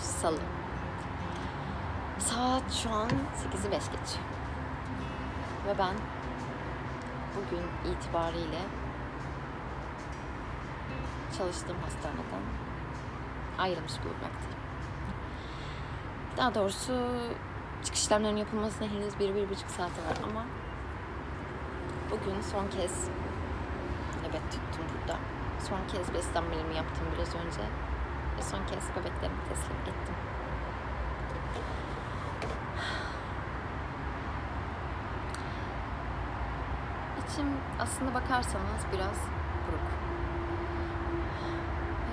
Salı. Saat şu an 8'i 5 geçiyor. Ve ben bugün itibariyle çalıştığım hastaneden ayrılmış bulunmaktayım. Daha doğrusu çıkış işlemlerinin yapılmasına henüz bir, bir buçuk saati var ama bugün son kez evet tuttum burada. Son kez beslenmelerimi yaptım biraz önce. Ve son kez bebeklerimi teslim ettim. İçim aslında bakarsanız biraz buruk.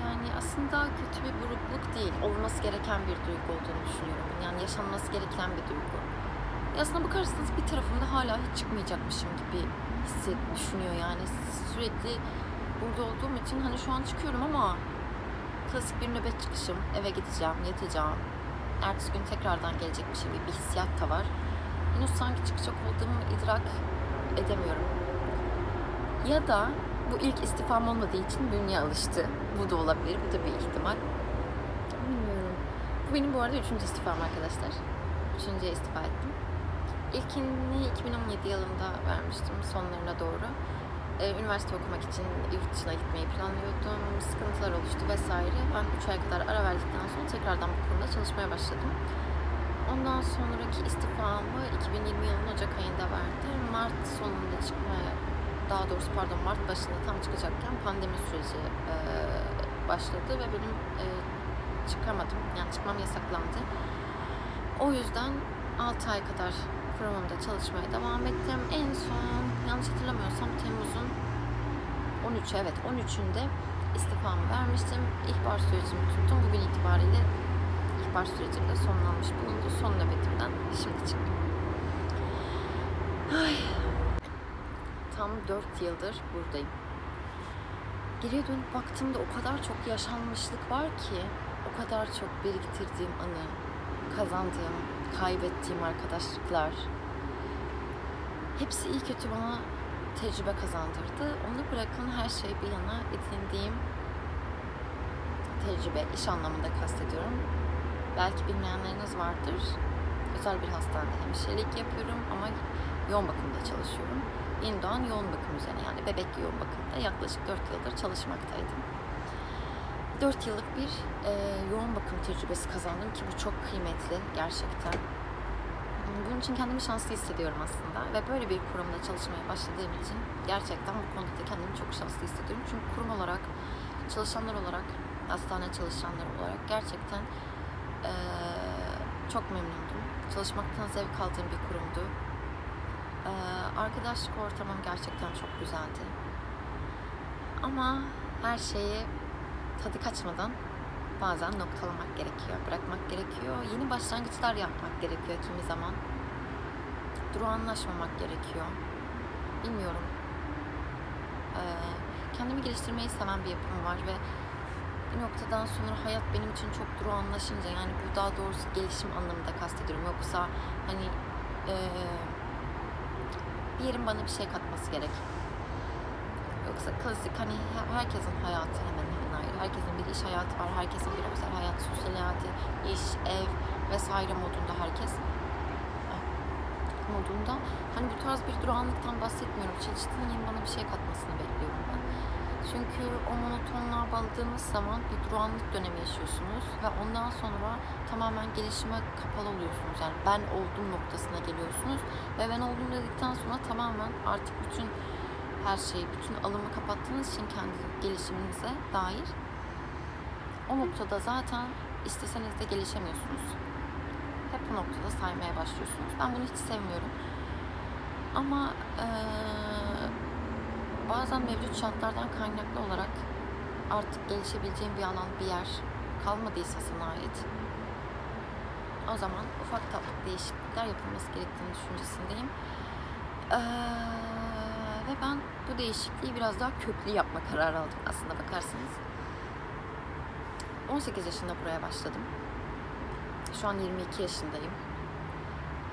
Yani aslında kötü bir burukluk değil. Olması gereken bir duygu olduğunu düşünüyorum. Yani yaşanması gereken bir duygu. Ya aslında bakarsanız bir tarafımda hala hiç çıkmayacakmışım gibi hisset düşünüyor yani. Sürekli burada olduğum için hani şu an çıkıyorum ama klasik bir nöbet çıkışım. Eve gideceğim, yatacağım. Ertesi gün tekrardan gelecekmişim gibi bir hissiyat da var. Henüz sanki çıkacak olduğumu idrak edemiyorum. Ya da bu ilk istifam olmadığı için bünye alıştı. Bu da olabilir. Bu da bir ihtimal. Bilmiyorum. Bu benim bu arada üçüncü istifam arkadaşlar. Üçüncüye istifa ettim. İlkini 2017 yılında vermiştim sonlarına doğru. Ee, üniversite okumak için yurt dışına gitmeyi planlıyordum. Sıkıntılar oluştu vesaire. Ben 3 ay kadar ara verdikten sonra tekrardan bu konuda çalışmaya başladım. Ondan sonraki istifamı 2020 yılının Ocak ayında verdim. Mart sonunda çıkmaya, daha doğrusu pardon Mart başında tam çıkacakken pandemi süreci e, başladı ve benim e, çıkamadım. Yani çıkmam yasaklandı. O yüzden 6 ay kadar kurumumda çalışmaya devam ettim. En son yanlış hatırlamıyorsam Temmuz'un 13 evet 13'ünde istifamı vermiştim. İhbar sürecimi tuttum. Bugün itibariyle ihbar sürecim de sonlanmış bulundu. Son nöbetimden şimdi çıktım. Ay. Tam 4 yıldır buradayım. Geriye dönüp baktığımda o kadar çok yaşanmışlık var ki, o kadar çok biriktirdiğim anı, kazandığım, kaybettiğim arkadaşlıklar. Hepsi iyi kötü bana tecrübe kazandırdı. Onu bırakın her şey bir yana edindiğim tecrübe, iş anlamında kastediyorum. Belki bilmeyenleriniz vardır. Özel bir hastanede hemşirelik yapıyorum ama yoğun bakımda çalışıyorum. Yeni doğan yoğun bakım üzerine yani bebek yoğun bakımda yaklaşık 4 yıldır çalışmaktaydım. 4 yıllık bir e, yoğun bakım tecrübesi kazandım ki bu çok kıymetli gerçekten. Bunun için kendimi şanslı hissediyorum aslında ve böyle bir kurumda çalışmaya başladığım için gerçekten bu konuda da kendimi çok şanslı hissediyorum. Çünkü kurum olarak, çalışanlar olarak, hastane çalışanlar olarak gerçekten e, çok memnundum. Çalışmaktan zevk aldığım bir kurumdu. E, arkadaşlık ortamım gerçekten çok güzeldi. Ama her şeyi tadı kaçmadan bazen noktalamak gerekiyor, bırakmak gerekiyor. Yeni başlangıçlar yapmak gerekiyor kimi zaman. Durağanlaşmamak gerekiyor. Bilmiyorum. Ee, kendimi geliştirmeyi seven bir yapım var ve bir noktadan sonra hayat benim için çok durağanlaşınca yani bu daha doğrusu gelişim anlamında kastediyorum. Yoksa hani ee, bir yerin bana bir şey katması gerek. Yoksa klasik hani herkesin hayatı hemen hemen ayrı. Herkesin bir iş hayatı var, herkesin bir özel hayat, sosyal hayatı, iş, ev vesaire modunda herkes modunda. Hani bu tarz bir durağanlıktan bahsetmiyorum. Çalıştığın yerin bana bir şey katmasını bekliyorum ben. Çünkü o monotonluğa bağladığınız zaman bir durağanlık dönemi yaşıyorsunuz ve ondan sonra tamamen gelişime kapalı oluyorsunuz. Yani ben oldum noktasına geliyorsunuz ve ben oldum dedikten sonra tamamen artık bütün her şeyi, bütün alımı kapattığınız için kendi gelişiminize dair o noktada zaten isteseniz de gelişemiyorsunuz. Bu noktada saymaya başlıyorsunuz. Ben bunu hiç sevmiyorum. Ama ee, bazen mevcut şartlardan kaynaklı olarak artık gelişebileceğim bir alan, bir yer kalmadıysa sana ait o zaman ufak tatlı değişiklikler yapılması gerektiğini düşüncesindeyim. Ee, ve ben bu değişikliği biraz daha köklü yapma kararı aldım aslında bakarsanız. 18 yaşında buraya başladım. Şu an 22 yaşındayım.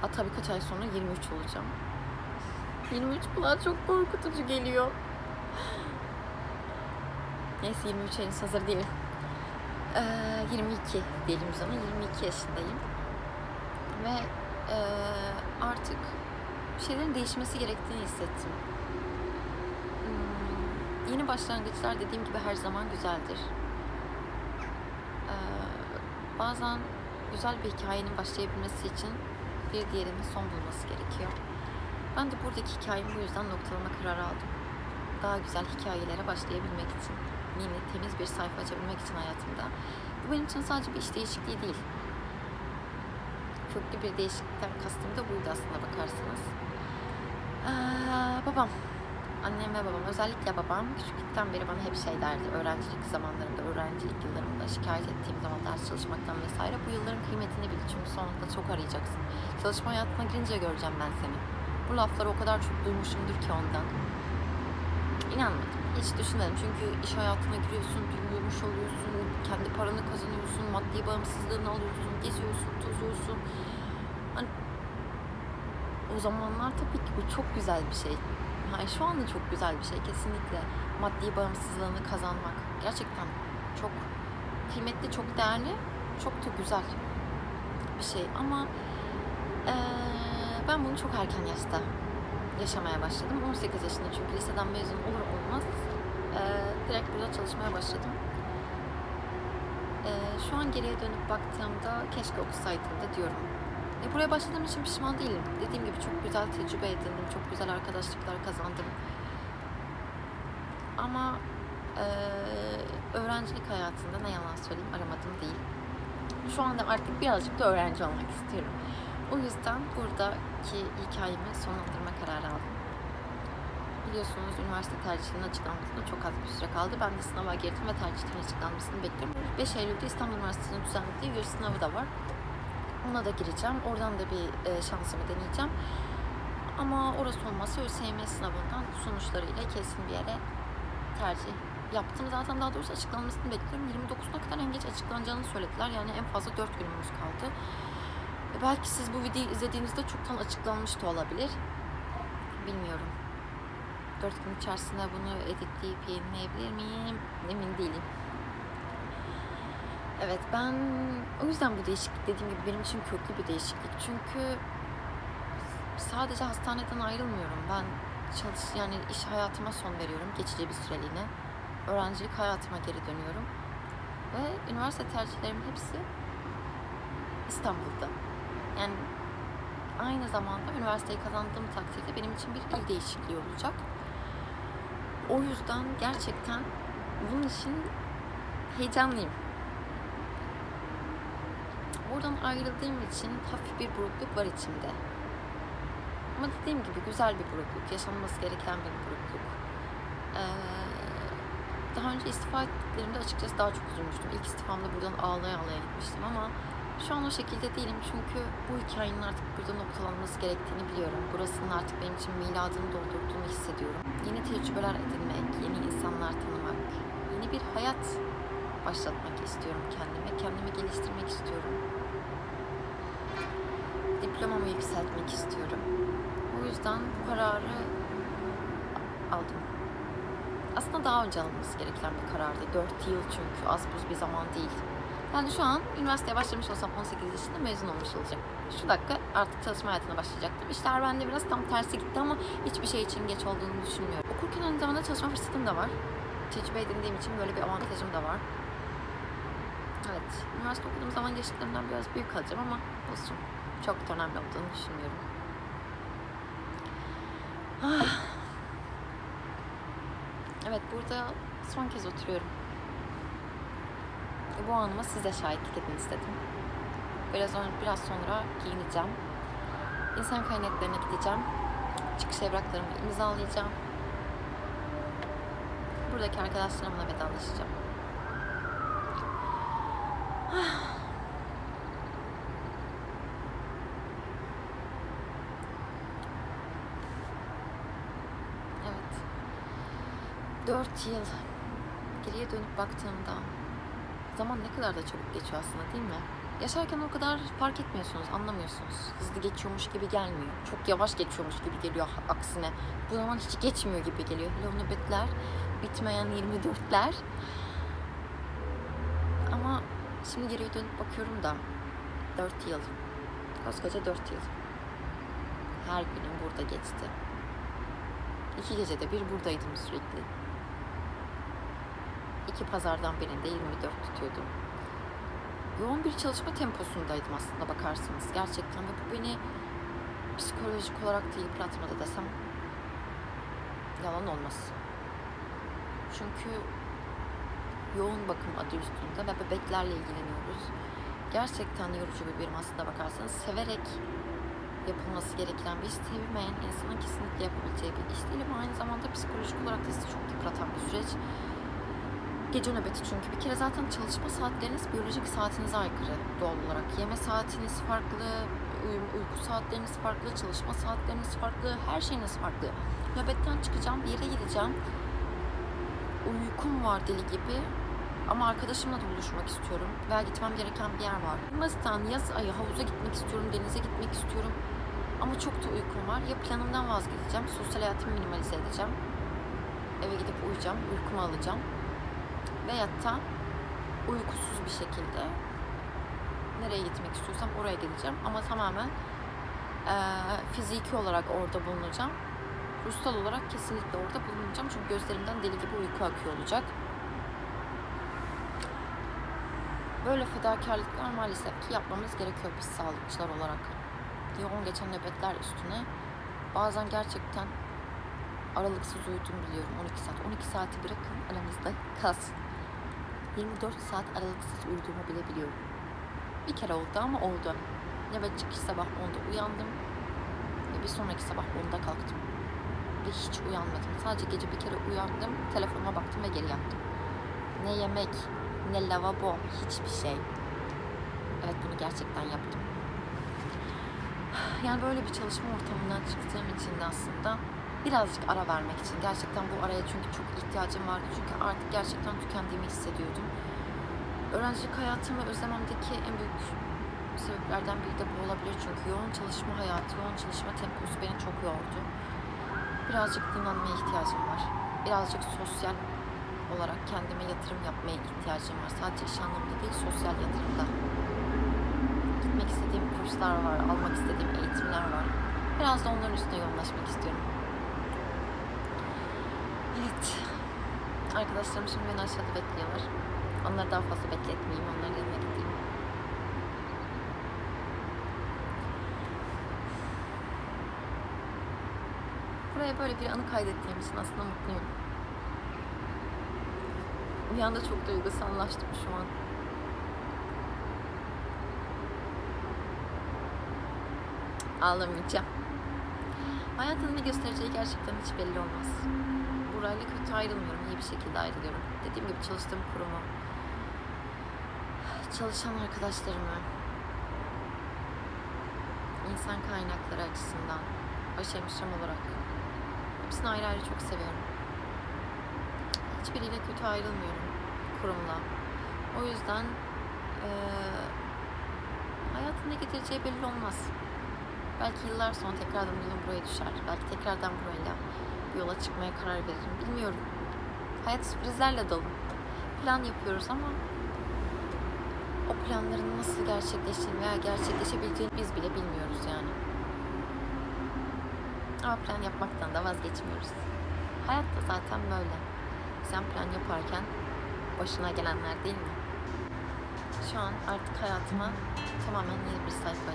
Hatta birkaç ay sonra 23 olacağım. 23 kulağa çok korkutucu geliyor. Neyse 23 henüz hazır değilim. Ee, 22 diyelim o zaman. 22 yaşındayım. Ve ee, artık şeylerin değişmesi gerektiğini hissettim. Hmm, yeni başlangıçlar dediğim gibi her zaman güzeldir. Ee, bazen güzel bir hikayenin başlayabilmesi için bir diğerinin son bulması gerekiyor. Ben de buradaki hikayemi bu yüzden noktalama kararı aldım. Daha güzel hikayelere başlayabilmek için, yeni temiz bir sayfa açabilmek için hayatımda. Bu benim için sadece bir iş değişikliği değil. Köklü bir değişiklikten kastım da buydu aslında bakarsanız. Ee, babam, annem ve babam, özellikle babam küçüklükten beri bana hep şey derdi. Öğrencilik zamanlarımda, öğrencilik yıllarımda şikayet ettiğim zaman ders çalışmaktan vesaire. Bu yılların kıymetini bil çünkü sonunda çok arayacaksın. Çalışma hayatına girince göreceğim ben seni. Bu lafları o kadar çok duymuşumdur ki ondan. İnanmadım. Hiç düşünmedim. Çünkü iş hayatına giriyorsun, büyümüş oluyorsun, kendi paranı kazanıyorsun, maddi bağımsızlığını alıyorsun, geziyorsun, tozuyorsun. Hani o zamanlar tabii ki bu çok güzel bir şey. Yani şu anda çok güzel bir şey kesinlikle. Maddi bağımsızlığını kazanmak gerçekten çok kıymetli, çok değerli, çok da güzel bir şey. Ama eee, ben bunu çok erken yaşta yaşamaya başladım. 18 yaşında çünkü liseden mezun olur olmaz eee, direkt burada çalışmaya başladım. Eee, şu an geriye dönüp baktığımda keşke okusaydım da diyorum. E, buraya başladığım için pişman değilim. Dediğim gibi çok güzel tecrübe edindim, çok güzel arkadaşlıklar kazandım. Ama eee, öğrencilik hayatında ne yalan söyleyeyim aramadım değil. Şu anda artık birazcık da öğrenci olmak istiyorum. O yüzden buradaki hikayemi sonlandırma kararı aldım. Biliyorsunuz üniversite tercihinin açıklanmasına çok az bir süre kaldı. Ben de sınava girdim ve tercihimin açıklanmasını bekliyorum. 5 Eylül'de İstanbul Üniversitesi'nin düzenlediği yüz sınavı da var. Ona da gireceğim. Oradan da bir e, şansımı deneyeceğim. Ama orası olmazsa ÖSYM sınavından sonuçlarıyla kesin bir yere tercih yaptım. Zaten daha doğrusu açıklanmasını bekliyorum. 29'una kadar en geç açıklanacağını söylediler. Yani en fazla 4 günümüz kaldı. E, belki siz bu videoyu izlediğinizde çoktan açıklanmış da olabilir. Bilmiyorum. 4 gün içerisinde bunu editleyip yayınlayabilir miyim? Emin değilim. Evet ben o yüzden bu değişiklik dediğim gibi benim için köklü bir değişiklik. Çünkü sadece hastaneden ayrılmıyorum. Ben çalış yani iş hayatıma son veriyorum geçici bir süreliğine. Öğrencilik hayatıma geri dönüyorum. Ve üniversite tercihlerimin hepsi İstanbul'da. Yani aynı zamanda üniversiteyi kazandığım takdirde benim için bir il değişikliği olacak. O yüzden gerçekten bunun için heyecanlıyım. Buradan ayrıldığım için hafif bir burukluk var içimde. Ama dediğim gibi güzel bir burukluk, yaşanması gereken bir burukluk. Ee, daha önce istifa ettiklerimde açıkçası daha çok üzülmüştüm. İlk istifamda buradan ağlaya ağlaya gitmiştim ama şu an o şekilde değilim çünkü bu hikayenin artık burada noktalanması gerektiğini biliyorum. Burasının artık benim için miladını doldurduğunu hissediyorum. Yeni tecrübeler edinmek, yeni insanlar tanımak, yeni bir hayat başlatmak istiyorum kendime. Kendimi geliştirmek istiyorum. Diplomamı yükseltmek istiyorum. O yüzden bu kararı aldım. Aslında daha önce alınması gereken bir karardı. 4 yıl çünkü az buz bir zaman değil. Yani şu an üniversiteye başlamış olsam 18 yaşında mezun olmuş olacak. Şu dakika artık çalışma hayatına başlayacaktım. İşler bende biraz tam tersi gitti ama hiçbir şey için geç olduğunu düşünmüyorum. Okurken aynı zamanda çalışma fırsatım da var. Tecrübe edindiğim için böyle bir avantajım da var. Evet, üniversite okuduğum zaman yaşıtlarımdan biraz büyük kalacağım ama olsun. Çok da önemli olduğunu düşünmüyorum. Ah. Evet, burada son kez oturuyorum. Bu anıma siz de şahitlik edin istedim. Biraz önce, biraz sonra giyineceğim. İnsan kaynaklarına gideceğim. Çıkış evraklarımı imzalayacağım. Buradaki arkadaşlarımla vedalaşacağım. Evet. Dört yıl geriye dönüp baktığımda zaman ne kadar da çabuk geçiyor aslında değil mi? Yaşarken o kadar fark etmiyorsunuz, anlamıyorsunuz. Hızlı geçiyormuş gibi gelmiyor. Çok yavaş geçiyormuş gibi geliyor aksine. Bu zaman hiç geçmiyor gibi geliyor. Hele nöbetler, bitmeyen 24'ler. Ama şimdi geriye dönüp bakıyorum da 4 yıl. Koskoca 4 yıl. Her günüm burada geçti. İki gecede bir buradaydım sürekli. İki pazardan birinde 24 tutuyordum. Yoğun bir çalışma temposundaydım aslında bakarsanız gerçekten ve bu beni psikolojik olarak da yıpratmadı desem yalan olmaz. Çünkü yoğun bakım adı üstünde ve bebeklerle ilgileniyoruz. Gerçekten yorucu bir birim aslında bakarsanız. Severek yapılması gereken bir iş, sevmeyen insanın kesinlikle yapabileceği bir iş değil ama aynı zamanda psikolojik olarak da sizi çok yıpratan bir süreç. Gece nöbeti çünkü bir kere zaten çalışma saatleriniz biyolojik saatinize aykırı doğal olarak. Yeme saatiniz farklı, uyku saatleriniz farklı, çalışma saatleriniz farklı, her şeyiniz farklı. Nöbetten çıkacağım, bir yere gideceğim. Uykum var deli gibi ama arkadaşımla da buluşmak istiyorum. Veya gitmem gereken bir yer var. Basitten yaz ayı havuza gitmek istiyorum, denize gitmek istiyorum. Ama çok da uykum var. Ya planımdan vazgeçeceğim, sosyal hayatımı minimalize edeceğim. Eve gidip uyuyacağım, uykumu alacağım. Veyahut da uykusuz bir şekilde nereye gitmek istiyorsam oraya gideceğim. Ama tamamen eee, fiziki olarak orada bulunacağım. Ruhsal olarak kesinlikle orada bulunacağım. Çünkü gözlerimden deli gibi uyku akıyor olacak. Böyle fedakarlıklar maalesef ki yapmamız gerekiyor biz sağlıkçılar olarak. Yoğun geçen nöbetler üstüne bazen gerçekten aralıksız uyudum biliyorum 12 saat. 12 saati bırakın aramızda kalsın. 24 saat aralıksız uyuduğumu bile biliyorum. Bir kere oldu ama oldu. Nöbet çıkış sabah 10'da uyandım. Ve bir sonraki sabah 10'da kalktım. Ve hiç uyanmadım. Sadece gece bir kere uyandım, telefonuma baktım ve geri yattım. Ne yemek, ne lavabo, hiçbir şey. Evet bunu gerçekten yaptım. Yani böyle bir çalışma ortamından çıktığım için de aslında birazcık ara vermek için. Gerçekten bu araya çünkü çok ihtiyacım vardı. Çünkü artık gerçekten tükendiğimi hissediyordum. Öğrencilik hayatımı özlememdeki en büyük sebeplerden biri de bu olabilir. Çünkü yoğun çalışma hayatı, yoğun çalışma temposu beni çok yordu. Birazcık dinlenmeye ihtiyacım var. Birazcık sosyal olarak kendime yatırım yapmaya ihtiyacım var. Sadece iş anlamında değil, sosyal yatırımda. Gitmek istediğim kurslar var, almak istediğim eğitimler var. Biraz da onların üstüne yoğunlaşmak istiyorum. Evet. Arkadaşlarım şimdi beni aşağıda bekliyorlar. Onları daha fazla bekletmeyeyim, onların yanına gideyim. Buraya böyle bir anı kaydettiğim için aslında mutluyum. Bir anda çok duygusallaştım şu an. Ağlamayacağım. Hayatın ne göstereceği gerçekten hiç belli olmaz. Burayla kötü ayrılmıyorum. iyi bir şekilde ayrılıyorum. Dediğim gibi çalıştığım kurumu, çalışan arkadaşlarımı, insan kaynakları açısından, başhemşirem olarak hepsini ayrı ayrı çok seviyorum. Hiçbiriyle kötü ayrılmıyorum kurumla. O yüzden eee hayatın ne getireceği belli olmaz. Belki yıllar sonra tekrardan yolum buraya düşer. Belki tekrardan burayla yola çıkmaya karar veririm. Bilmiyorum. Hayat sürprizlerle dolu. Plan yapıyoruz ama o planların nasıl gerçekleştiğini veya gerçekleşebileceğini biz bile bilmiyoruz yani. Ama plan yapmaktan da vazgeçmiyoruz. Hayat da zaten böyle. Sen plan yaparken başına gelenler değil mi? Şu an artık hayatıma tamamen yeni bir sayfa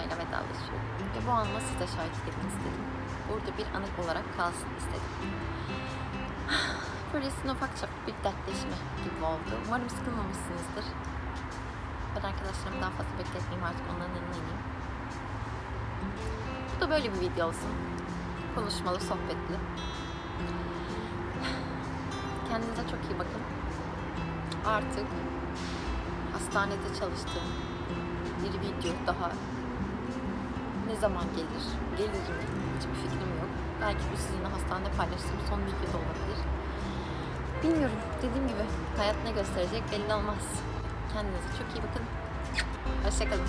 açıp burayla vedalaşıyorum. Ve bu anla siz de şahitlik istedim. Burada bir anık olarak kalsın istedim. Böylesine ufak çaplı bir dertleşme gibi oldu. Umarım sıkılmamışsınızdır. Ben arkadaşlarımı daha fazla bekletmeyeyim artık onların yanına ineyim. Bu da böyle bir video olsun. Konuşmalı, sohbetli. Kendinize çok iyi bakın. Artık hastanede çalıştığım bir video daha ne zaman gelir? Gelir mi? Hiçbir fikrim yok. Belki bu sizinle hastanede paylaştığım son video da olabilir. Bilmiyorum. Dediğim gibi hayat ne gösterecek belli olmaz. Kendinize çok iyi bakın. Hoşçakalın.